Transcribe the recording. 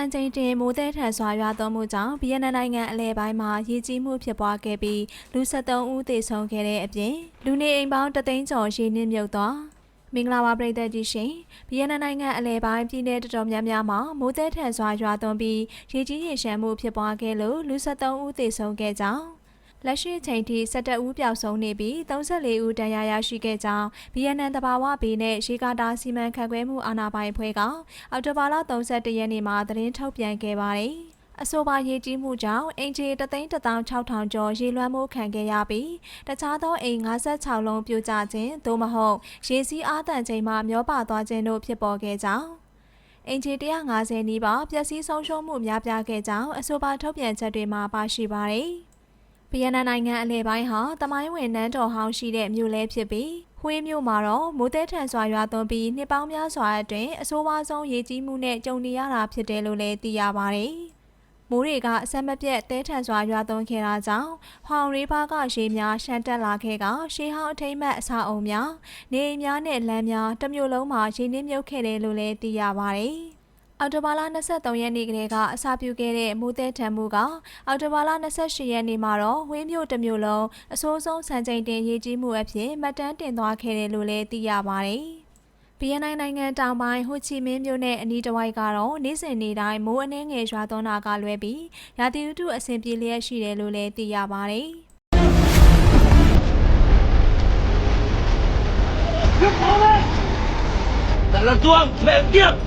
န်ချိန်တင်မိုးသည်ထန်စွာရွာသွန်းမှုကြောင့်ဗီယက်နမ်နိုင်ငံအလဲပိုင်းမှာရေကြီးမှုဖြစ်ပွားခဲ့ပြီးလူ73ဦးသေဆုံးခဲ့တဲ့အပြင်လူနေအိမ်ပေါင်းတသိန်းကျော်ရေနစ်မြုပ်သွားမင်္ဂလာပါပရိသတ်ကြီးရှင်ဗီယက်နမ်နိုင်ငံအလဲပိုင်းပြည်내တော်တော်များများမှာမိုးသည်ထန်စွာရွာသွန်းပြီးရေကြီးရေရှမ်းမှုဖြစ်ပွားခဲ့လို့လူ73ဦးသေဆုံးခဲ့ကြောင်း လက်ရှိချိန်ထိ17ဦးပျောက်ဆုံးနေပြီး34ဦးဒဏ်ရာရရှိခဲ့ကြောင်းဗီယက်နမ်တဘာဝဘေးနဲ့ရေကာတာစီမံခန့်ခွဲမှုအာဏာပိုင်အဖွဲ့ကအောက်တိုဘာလ31ရက်နေ့မှာသတင်းထုတ်ပြန်ခဲ့ပါတယ်။အဆိုပါရေကြီးမှုကြောင့်အင်ဂျီ3,600ကျော်ရေလွှမ်းမှုခံခဲ့ရပြီးတခြားသောအိမ်56လုံးပြိုကျခြင်းသို့မဟုတ်ရေစီးအားတန်ချိန်မှမျောပါသွားခြင်းတို့ဖြစ်ပေါ်ခဲ့ကြောင်းအင်ဂျီ150နီးပါးပျက်စီးဆုံးရှုံးမှုများပြားခဲ့ကြောင်းအဆိုပါထုတ်ပြန်ချက်တွေမှာပါရှိပါတယ်။ ဗီယက်နမ်နိုင်ငံအလဲပိုင်းဟာတမိုင်းဝင်နန်းတော်ဟောင်းရှိတဲ့မြို့လဲဖြစ်ပြီးဟွေးမြို့မှာတော့မိုးသည်ထန်စွာရွာသွန်းပြီးနှစ်ပေါင်းများစွာအတွင်းအဆိုးဝါးဆုံးရေကြီးမှုနဲ့ကြုံနေရတာဖြစ်တယ်လို့လည်းသိရပါတယ်။မိုးတွေကအဆက်မပြတ်တဲထန်စွာရွာသွန်းခဲ့တာကြောင့်ဟောင်ရီဘာကရေများရှမ်းတက်လာခဲ့ကရှေးဟောင်းအထိမ့်မဲ့အဆောက်အုံများနေအိမ်များနဲ့လမ်းများတစ်မျိုးလုံးမှာရေနစ်မြုပ်ခဲ့တယ်လို့လည်းသိရပါတယ်။ အော်တိုဘာလ23ရက်နေ့ကလေးကအစာပြုခဲ့တဲ့မိုးသည်ထံမှုကအော်တိုဘာလ28ရက်နေ့မှာတော့ဝင်းမြို့တစ်မျိုးလုံးအဆိုးဆုံးစံချိန်တင်ရေးကြီးမှုအဖြစ်မှတ်တမ်းတင်သွားခဲ့တယ်လို့လည်းသိရပါတယ်။ဗီယက်နမ်နိုင်ငံတောင်ပိုင်းဟိုချီမင်းမြို့နယ်အနီးတစ်ဝိုက်ကတော့နေ့စဉ်နေ့တိုင်းမိုးအနှဲငယ်ရွာသွန်းတာကလွဲပြီးရာသီဥတုအဆင်ပြေလျက်ရှိတယ်လို့လည်းသိရပါတယ်။ 咱了装，别别。